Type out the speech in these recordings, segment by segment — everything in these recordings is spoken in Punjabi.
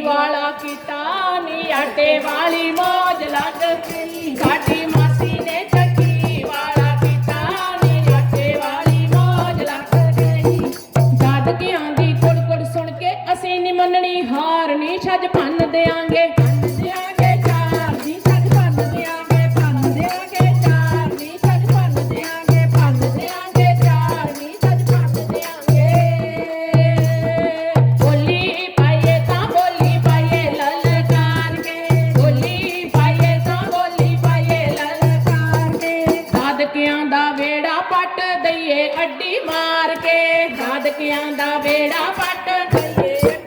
ਵਾਲਾ ਕੀਤਾ ਨੀ ਆਟੇ ਵਾਲੀ ਮੋਜ ਲੱਗ ਗਈ। ਪੱਟ ਦਈਏ ਅੱਡੀ ਮਾਰ ਕੇ। ਸਾਦਕਿਆਂ ਦਾ ਵੇੜਾ ਪੱਟ ਦਈਏ।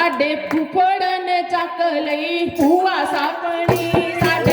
ਸਾਡੇ ਫੁੱਫੜ ਨੇ ਚੱਕ ਲਈ ਭੂਆ ਸਾਪਣੀ ਸਾਡੇ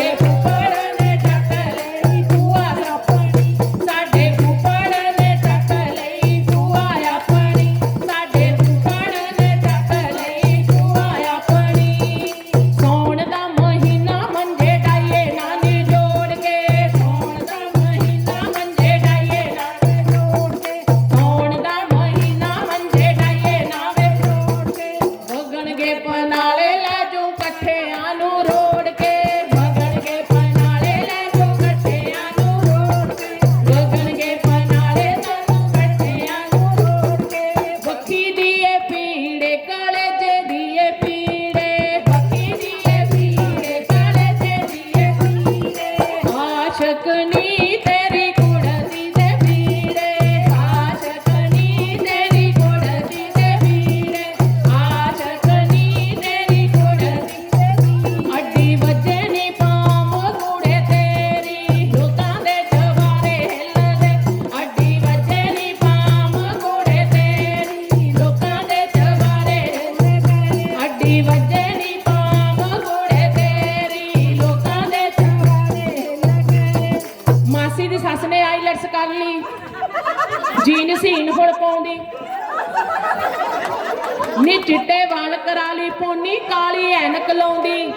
ਨੀ ਚਿੱਟੇ ਵਾਲ ਕਰਾ ਲਈ, ਪੋਨੀ ਕਾਲੀ ਐਨਕ ਲਾਉਂਦੀ।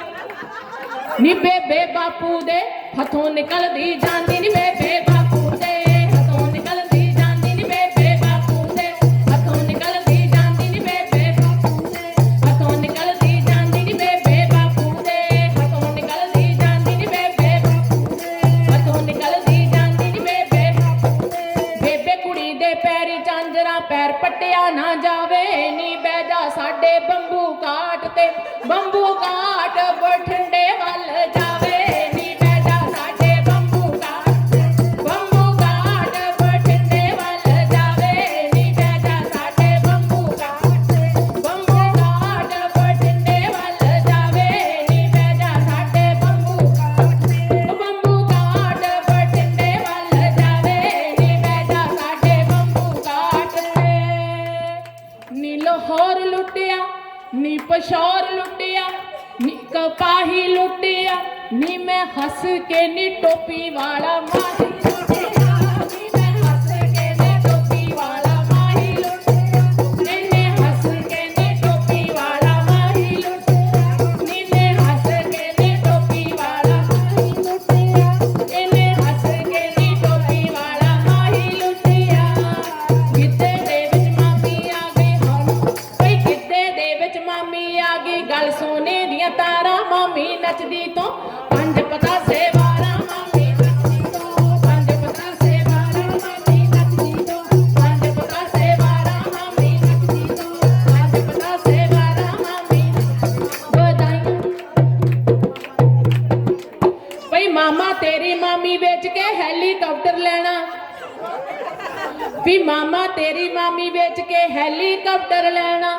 ਨੀ ਬੇਬੇ ਬਾਪੂ ਦੇ ਹੱਥੋਂ ਨਿਕਲਦੀ ਜਾਂਦੀ, ਨੀ ਬੇਬੇ important ਮਾਹੀ ਲੁੱਟਿਆ ਨੀ ਮੈਂ ਹੱਸ ਕੇ ਨੀ ਟੋਪੀ ਵਾਲਾ ਮਾਹੀ ਲੁੱਟਿਆ ਨੀ ਹੱਸ ਕੇ ਨੀ ਟੋਪੀ ਵਾਲਾ ਮਾਹੀ ਲੁੱਟਿਆ ਨੀ ਹੱਸ ਕੇ ਨੀ ਟੋਪੀ ਵਾਲਾ ਮਾਹੀ ਲੁੱਟਿਆ ਇਹਨੇ ਹੱਸ ਕੇ ਨੀ ਟੋਪੀ ਵਾਲਾ ਮਾਹੀ ਲੁੱਟਿਆ ਗਿੱਧੇ ਦੇ ਵਿੱਚ ਮਾਮੀ ਆ ਗਈ ਹੁਣ ਕੋਈ ਗਿੱਧੇ ਦੇ ਵਿੱਚ ਮਾਮੀ ਆ ਗਈ ਗੱਲ ਸੋਨੇ ਦੀਆਂ ਤਾਰਾ ਮਾਮੀ ਨੱਚਦੀ ਤੋਂ ਪੰਜ ਪਤਾ ਸੇ ਵਾਰਾਂ ਮਾਮਾ ਤੇਰੀ ਮਾਮੀ ਵੇਚ ਕੇ ਹੈਲੀਕਾਪਟਰ ਲੈਣਾ। ਵੀ ਮਾਮਾ ਤੇਰੀ ਮਾਮੀ ਵੇਚ ਕੇ ਹੈਲੀਕਾਪਟਰ ਲੈਣਾ।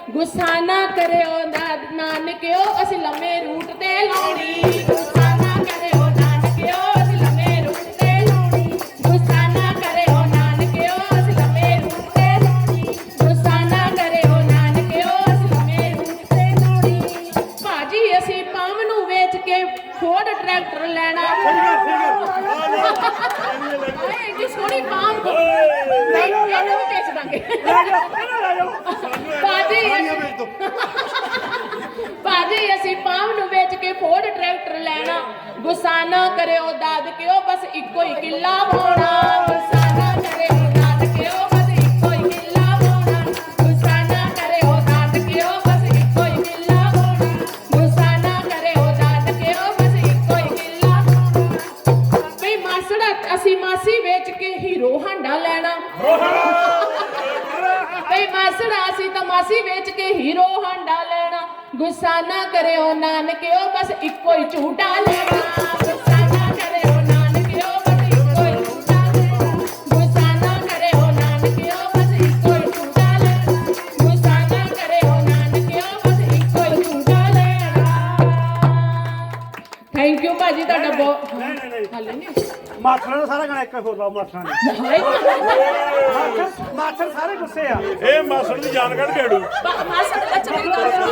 ਗੁੱਸਾ ਨਾ ਕਰਿਓ ਨਾ- ਨਾਨਕਿਓ ਅਸੀਂ ਲੰਮੇ ਰੂਟ ਤੇ ਲਾਉਣੀ। ਗੁੱਸਾ ਵੇਚ ਕੇ ਫੋਰਡ ਟਰੈਕਟਰ ਲੈਣਾ। ਹਾਏ ਇੰਨੀ ਸੋਹਣੀ ਪਾਮ ਨਹੀਂ ਇਹਨੂੰ ਵੀ ਵੇਚ ਦਾਂਗੇ ਭਾਜੀ ਅਸੀਂ- ਭਾਜੀ ਅਸੀਂ ਪਾਮ ਨੂੰ ਵੇਚ ਕੇ ਫੋਰਡ ਟਰੈਕਟਰ ਲੈਣਾ। ਗੁੱਸਾ ਨਾ ਕਰਿਓ ਦਾਦਕਿਓ ਬਸ ਇੱਕੋ ਹੀ ਕਿੱਲਾ ਹੋਣਾ। ਲੈਣਾ ਬਈ ਮਾਸੜਾ ਅਸੀਂ ਤਾਂ ਮਾਸੀ ਵੇਚ ਕੇ ਹੀਰੋ ਹਾਂਡਾ ਲੈਣਾ ਗੁੱਸਾ ਨਾ ਕਰਿਓ ਨਾਨਕਿਓ ਬਸ ਇੱਕੋ ਹੀ ਝੂਟਾ ਲੈਣਾ ਗੁੱਸਾ ਨਾ ਕਰਿਓ ਨਾਨਕਿਓ ਬਸ ਇੱਕੋ ਹੀ ਝੂਟਾ ਲੈਣਾ ਗੁੱਸਾ ਨਾ ਕਰਿਓ ਨਾਨਕਿਓ ਬਸ ਇੱਕੋ ਹੀ ਝੂਟਾ ਲੈਣਾ ਗੁੱਸਾ ਨਾ ਕਰਿਓ ਨਾਨਕਿਓ ਬਸ ਇੱਕੋ ਹੀ ਝੂਟਾ ਲੈਣਾ ਥੈਂਕ ਯੂ ਭਾਜੀ ਤੁਹਾਡਾ ਬਹੁਤ ਨਹੀਂ ਨਹੀਂ ਨਹੀਂ ਹਾਲੇ ਨਹੀਂ ਮਾਥਰਾ ਦਾ ਸਾਰਾ ਗਾਣਾ ਇੱਕ ਹੋਰ ਲਾਓ ਮਾਥਰਾ ਨੇ ਮਾਥਰ ਸਾਰੇ ਗੁੱਸੇ ਆ। ਇਹ ਮਾਸੜ ਦੀ ਜਾਨ ਕੱਢ ਕੇ ਅੜੂ ਮਾਸੜ ਅੱਛਾ ਮੇਰੀ ਗੱਲ ਸੁਣੋ